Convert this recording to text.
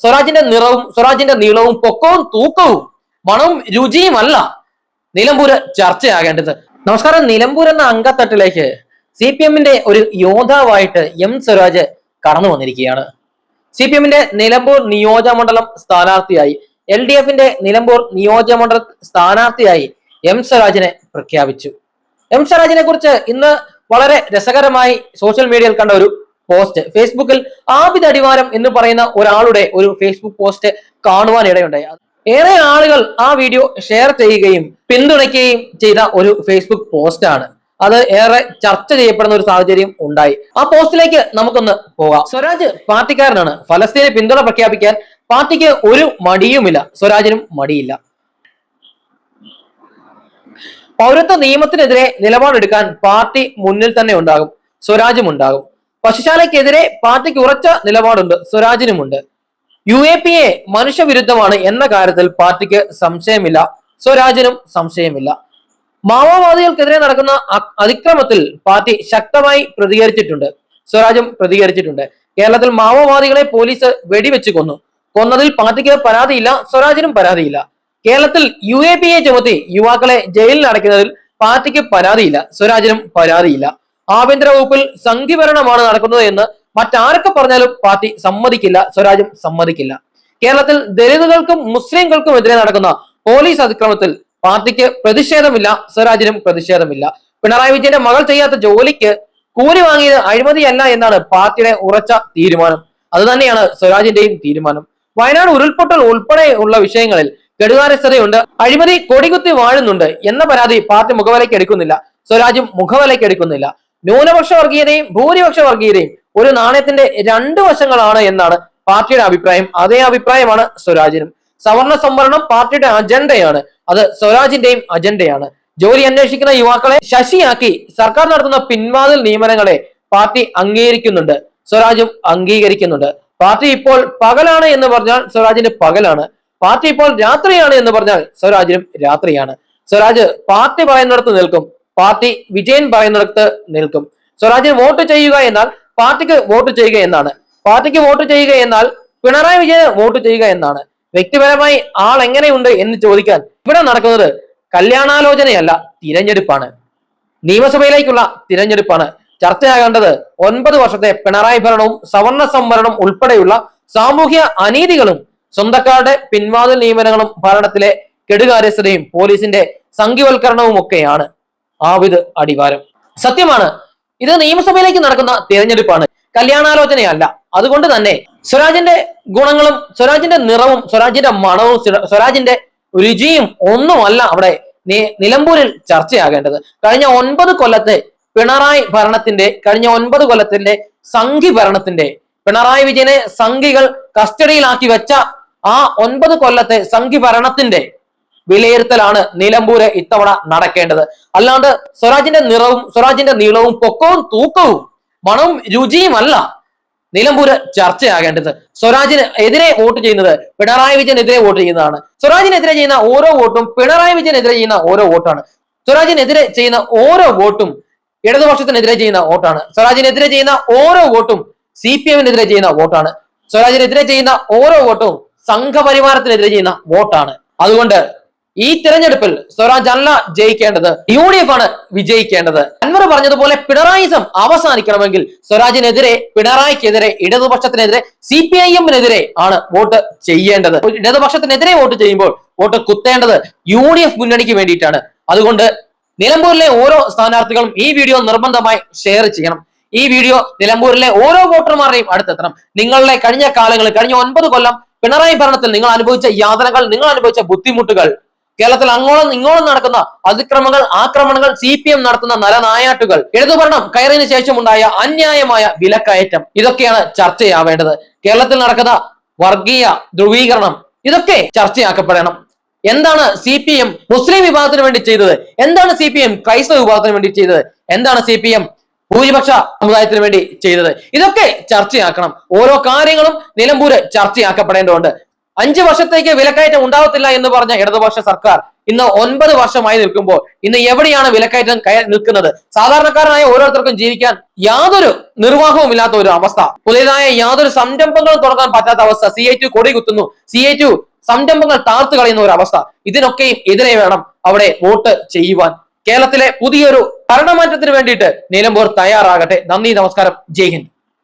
സ്വരാജിന്റെ നിറവും സ്വരാജിന്റെ നീളവും പൊക്കവും തൂക്കവും മണവും രുചിയുമല്ല നിലമ്പൂര് ചർച്ചയാകേണ്ടത്. നമസ്കാരം. നിലമ്പൂർ എന്ന അങ്കത്തട്ടിലേക്ക് സി പി എമ്മിന്റെ ഒരു യോദ്ധാവായിട്ട് എം സ്വരാജ് കടന്നു വന്നിരിക്കുകയാണ്. സി പി എമ്മിന്റെ നിലമ്പൂർ നിയോജകമണ്ഡലം സ്ഥാനാർത്ഥിയായി എൽ ഡി എഫിന്റെ നിലമ്പൂർ നിയോജകമണ്ഡല സ്ഥാനാർത്ഥിയായി എം സ്വരാജിനെ പ്രഖ്യാപിച്ചു. എം സ്വരാജിനെ കുറിച്ച് ഇന്ന് വളരെ രസകരമായി സോഷ്യൽ മീഡിയയിൽ കണ്ട ഒരു പോസ്റ്റ് ഫേസ്ബുക്കിൽ ആബിദ് അടിവാരം എന്ന് പറയുന്ന ഒരാളുടെ ഒരു ഫേസ്ബുക്ക് പോസ്റ്റ് കാണുവാൻ ഇടയുണ്ടായി. ഏറെ ആളുകൾ ആ വീഡിയോ ഷെയർ ചെയ്യുകയും പിന്തുണയ്ക്കുകയും ചെയ്ത ഒരു ഫേസ്ബുക്ക് പോസ്റ്റാണ് അത് ഏറെ ചർച്ച ചെയ്യപ്പെടുന്ന ഒരു സാഹചര്യം ഉണ്ടായി. ആ പോസ്റ്റിലേക്ക് നമുക്കൊന്ന് പോകാം. സ്വരാജ് പാർട്ടിക്കാരനാണ്. ഫലസ്തീനെ പിന്തുണ പ്രഖ്യാപിക്കാൻ പാർട്ടിക്ക് ഒരു മടിയുമില്ല. സ്വരാജിനും മടിയില്ല. പൗരത്വ നിയമത്തിനെതിരെ നിലപാടെടുക്കാൻ പാർട്ടി മുന്നിൽ തന്നെ ഉണ്ടാകും. സ്വരാജും ഉണ്ടാകും. പശുശാലയ്ക്കെതിരെ പാർട്ടിക്ക് ഉറച്ച നിലപാടുണ്ട് സ്വരാജിനുമുണ്ട്. യു എ പി എ മനുഷ്യവിരുദ്ധമാണ് എന്ന കാര്യത്തിൽ പാർട്ടിക്ക് സംശയമില്ല സ്വരാജിനും സംശയമില്ല. മാവോവാദികൾക്കെതിരെ നടക്കുന്ന അതിക്രമത്തിൽ പാർട്ടി ശക്തമായി പ്രതികരിച്ചിട്ടുണ്ട് സ്വരാജും പ്രതികരിച്ചിട്ടുണ്ട്. കേരളത്തിൽ മാവോവാദികളെ പോലീസ് വെടിവെച്ച് കൊന്നു. കൊന്നതിൽ പാർട്ടിക്ക് പരാതിയില്ല സ്വരാജിനും പരാതിയില്ല. കേരളത്തിൽ യു എ പി എ ചുമത്തി യുവാക്കളെ ജയിലിൽ അടയ്ക്കുന്നതിൽ പാർട്ടിക്ക് പരാതിയില്ല സ്വരാജിനും പരാതിയില്ല. ആഭ്യന്തര വകുപ്പിൽ സംഘിഭരണമാണ് നടക്കുന്നത് എന്ന് മറ്റാരൊക്കെ പറഞ്ഞാലും പാർട്ടി സമ്മതിക്കില്ല സ്വരാജും സമ്മതിക്കില്ല. കേരളത്തിൽ ദലിതുകൾക്കും മുസ്ലിംകൾക്കും എതിരെ നടക്കുന്ന പോലീസ് അതിക്രമത്തിൽ പാർട്ടിക്ക് പ്രതിഷേധമില്ല സ്വരാജിനും പ്രതിഷേധമില്ല. പിണറായി വിജയന്റെ മകൾ ചെയ്യാത്ത ജോലിക്ക് കൂലി വാങ്ങിയത് അഴിമതിയല്ല എന്നാണ് പാർട്ടിയുടെ ഉറച്ച തീരുമാനം. അത് തന്നെയാണ് സ്വരാജിന്റെയും തീരുമാനം. വയനാട് ഉരുൾപൊട്ടൽ ഉൾപ്പെടെ ഉള്ള വിഷയങ്ങളിൽ കെടുകാര്യസ്ഥതയുണ്ട്. അഴിമതി കൊടികുത്തി വാഴുന്നുണ്ട് എന്ന പരാതി പാർട്ടി മുഖവിലേക്ക് എടുക്കുന്നില്ല. സ്വരാജും മുഖവിലേക്ക് എടുക്കുന്നില്ല. ന്യൂനപക്ഷ വർഗീയതയും ഭൂരിപക്ഷ വർഗീയതയും ഒരു നാണയത്തിന്റെ രണ്ട് വശങ്ങളാണ് എന്നാണ് പാർട്ടിയുടെ അഭിപ്രായം. അതേ അഭിപ്രായമാണ് സ്വരാജിനും. സവർണ സംവരണം പാർട്ടിയുടെ അജണ്ടയാണ്. അത് സ്വരാജിന്റെയും അജണ്ടയാണ്. ജോലി അന്വേഷിക്കുന്ന യുവാക്കളെ ശശിയാക്കി സർക്കാർ നടത്തുന്ന പിൻവാതിൽ നിയമനങ്ങളെ പാർട്ടി അംഗീകരിക്കുന്നുണ്ട്. സ്വരാജും അംഗീകരിക്കുന്നുണ്ട്. പാർട്ടി ഇപ്പോൾ പകലാണ് എന്ന് പറഞ്ഞാൽ സ്വരാജിന് പകലാണ്. പാർട്ടി ഇപ്പോൾ രാത്രിയാണ് എന്ന് പറഞ്ഞാൽ സ്വരാജിനും രാത്രിയാണ്. സ്വരാജ് പാർട്ടി പറയുന്നിടത്ത് നിൽക്കും. പാർട്ടി വിജയൻ പറയുന്നിടത്ത് നിൽക്കും. സ്വരാജിന് വോട്ട് ചെയ്യുക എന്നാൽ പാർട്ടിക്ക് വോട്ട് ചെയ്യുക എന്നാണ്. പാർട്ടിക്ക് വോട്ട് ചെയ്യുക എന്നാൽ പിണറായി വിജയന് വോട്ട് ചെയ്യുക എന്നാണ്. വ്യക്തിപരമായി ആൾ എങ്ങനെയുണ്ട് എന്ന് ചോദിക്കാൻ ഇവിടെ നടക്കുന്നത് കല്യാണാലോചനയല്ല തിരഞ്ഞെടുപ്പാണ്. നിയമസഭയിലേക്കുള്ള തിരഞ്ഞെടുപ്പാണ്. ചർച്ചയാകേണ്ടത് ഒൻപത് വർഷത്തെ പിണറായി ഭരണവും സവർണ സംവരണം ഉൾപ്പെടെയുള്ള സാമൂഹ്യ അനീതികളും സ്വന്തക്കാരുടെ പിൻവാതിൽ നിയമനങ്ങളും ഭരണത്തിലെ കെടുകാര്യസ്ഥതയും പോലീസിന്റെ സംഘിവൽക്കരണവും ഒക്കെയാണ്. ആവിത് അടിവാരം. സത്യമാണ് ഇത് നിയമസഭയിലേക്ക് നടക്കുന്ന തിരഞ്ഞെടുപ്പാണ്. കല്യാണാലോചനയല്ല അതുകൊണ്ട് തന്നെ സ്വരാജിന്റെ ഗുണങ്ങളും സ്വരാജിന്റെ നിറവും സ്വരാജിന്റെ മണവും സ്വര- സ്വരാജിന്റെ രുചിയും ഒന്നുമല്ല അവിടെ നിലമ്പൂരിൽ ചർച്ചയാകേണ്ടത്. കഴിഞ്ഞ ഒൻപത് കൊല്ലത്തെ പിണറായി ഭരണത്തിന്റെ കഴിഞ്ഞ ഒൻപത് കൊല്ലത്തിന്റെ സംഘി ഭരണത്തിന്റെ പിണറായി വിജയനെ സംഘികൾ കസ്റ്റഡിയിലാക്കി വെച്ച ആ ഒൻപത് കൊല്ലത്തെ സംഘി ഭരണത്തിന്റെ വിലയിരുത്തലാണ് നിലമ്പൂര് ഇത്തവണ നടക്കേണ്ടത്. അല്ലാണ്ട് സ്വരാജിന്റെ നിറവും സ്വരാജിന്റെ നീളവും പൊക്കവും തൂക്കവും മണവും രുചിയുമല്ല നിലമ്പൂര് ചർച്ചയാകേണ്ടത്. സ്വരാജിന് എതിരെ വോട്ട് ചെയ്യുന്നത് പിണറായി വിജയനെതിരെ വോട്ട് ചെയ്യുന്നതാണ്. സ്വരാജിനെതിരെ ചെയ്യുന്ന ഓരോ വോട്ടും പിണറായി വിജയനെതിരെ ചെയ്യുന്ന ഓരോ വോട്ടാണ്. സ്വരാജിനെതിരെ ചെയ്യുന്ന ഓരോ വോട്ടും ഇടതുപക്ഷത്തിനെതിരെ ചെയ്യുന്ന വോട്ടാണ്. സ്വരാജിനെതിരെ ചെയ്യുന്ന ഓരോ വോട്ടും സി പി എമ്മിനെതിരെ ചെയ്യുന്ന വോട്ടാണ്. സ്വരാജിനെതിരെ ചെയ്യുന്ന ഓരോ വോട്ടും സംഘപരിവാരത്തിനെതിരെ ചെയ്യുന്ന വോട്ടാണ്. അതുകൊണ്ട് ഈ തിരഞ്ഞെടുപ്പിൽ സ്വരാജ് അല്ല ജയിക്കേണ്ടത് യു ഡി എഫ് ആണ് വിജയിക്കേണ്ടത്. അൻവർ പറഞ്ഞതുപോലെ പിണറായിസം അവസാനിക്കണമെങ്കിൽ സ്വരാജിനെതിരെ പിണറായിക്കെതിരെ ഇടതുപക്ഷത്തിനെതിരെ സി പി ഐ എമ്മിനെതിരെ ആണ് വോട്ട് ചെയ്യേണ്ടത്. ഇടതുപക്ഷത്തിനെതിരെ വോട്ട് ചെയ്യുമ്പോൾ വോട്ട് കുത്തേണ്ടത് യു ഡി എഫ് മുന്നണിക്ക് വേണ്ടിയിട്ടാണ്. അതുകൊണ്ട് നിലമ്പൂരിലെ ഓരോ സ്ഥാനാർത്ഥികളും ഈ വീഡിയോ നിർബന്ധമായി ഷെയർ ചെയ്യണം. ഈ വീഡിയോ നിലമ്പൂരിലെ ഓരോ വോട്ടർമാരുടെയും അടുത്തെത്തണം. നിങ്ങളുടെ കഴിഞ്ഞ കാലങ്ങളിൽ കഴിഞ്ഞ ഒൻപത് കൊല്ലം പിണറായി ഭരണത്തിൽ നിങ്ങൾ അനുഭവിച്ച യാതനകൾ നിങ്ങൾ അനുഭവിച്ച ബുദ്ധിമുട്ടുകൾ കേരളത്തിൽ അങ്ങോളം ഇങ്ങോളം നടക്കുന്ന അതിക്രമങ്ങൾ ആക്രമണങ്ങൾ സി പി എം നടത്തുന്ന നരനായാട്ടുകൾ. ഇടതുഭരണം കയറിയതിനു ശേഷമുണ്ടായ അന്യായമായ വിലക്കയറ്റം. ഇതൊക്കെയാണ് ചർച്ചയാവേണ്ടത്. കേരളത്തിൽ നടക്കുന്ന വർഗീയ ധ്രുവീകരണം ഇതൊക്കെ ചർച്ചയാക്കപ്പെടണം. എന്താണ് സി പി എം മുസ്ലിം വിഭാഗത്തിന് വേണ്ടി ചെയ്തത്? എന്താണ് സി പി എം ക്രൈസ്തവ വിഭാഗത്തിന് വേണ്ടി ചെയ്തത്? എന്താണ് സി പി എം ഭൂരിപക്ഷ സമുദായത്തിന് വേണ്ടി ചെയ്തത്? ഇതൊക്കെ ചർച്ചയാക്കണം. ഓരോ കാര്യങ്ങളും നിലമ്പൂര് ചർച്ചയാക്കപ്പെടേണ്ടതുണ്ട്. അഞ്ചു വർഷത്തേക്ക് വിലക്കയറ്റം ഉണ്ടാവത്തില്ല എന്ന് പറഞ്ഞ ഇടതുപക്ഷ സർക്കാർ ഇന്ന് ഒൻപത് വർഷമായി നിൽക്കുമ്പോൾ ഇന്ന് എവിടെയാണ് വിലക്കയറ്റം കയ നിൽക്കുന്നത്? സാധാരണക്കാരനായ ഓരോരുത്തർക്കും ജീവിക്കാൻ യാതൊരു നിർവാഹവും ഇല്ലാത്ത ഒരു അവസ്ഥ. പുതിയതായ യാതൊരു സംരംഭങ്ങളും തുടങ്ങാൻ പറ്റാത്ത അവസ്ഥ. സി ഐ ടു കൊടി കുത്തുന്നു. സി ഐ ടു സംരംഭങ്ങൾ താർത്തു കളയുന്ന ഒരു അവസ്ഥ. ഇതിനൊക്കെയും എതിരെ വേണം അവിടെ വോട്ട് ചെയ്യുവാൻ. കേരളത്തിലെ പുതിയൊരു ഭരണമാറ്റത്തിന് വേണ്ടിയിട്ട് നിലമ്പൂർ തയ്യാറാകട്ടെ. നന്ദി നമസ്കാരം. ജയ് ഹിന്ദ്.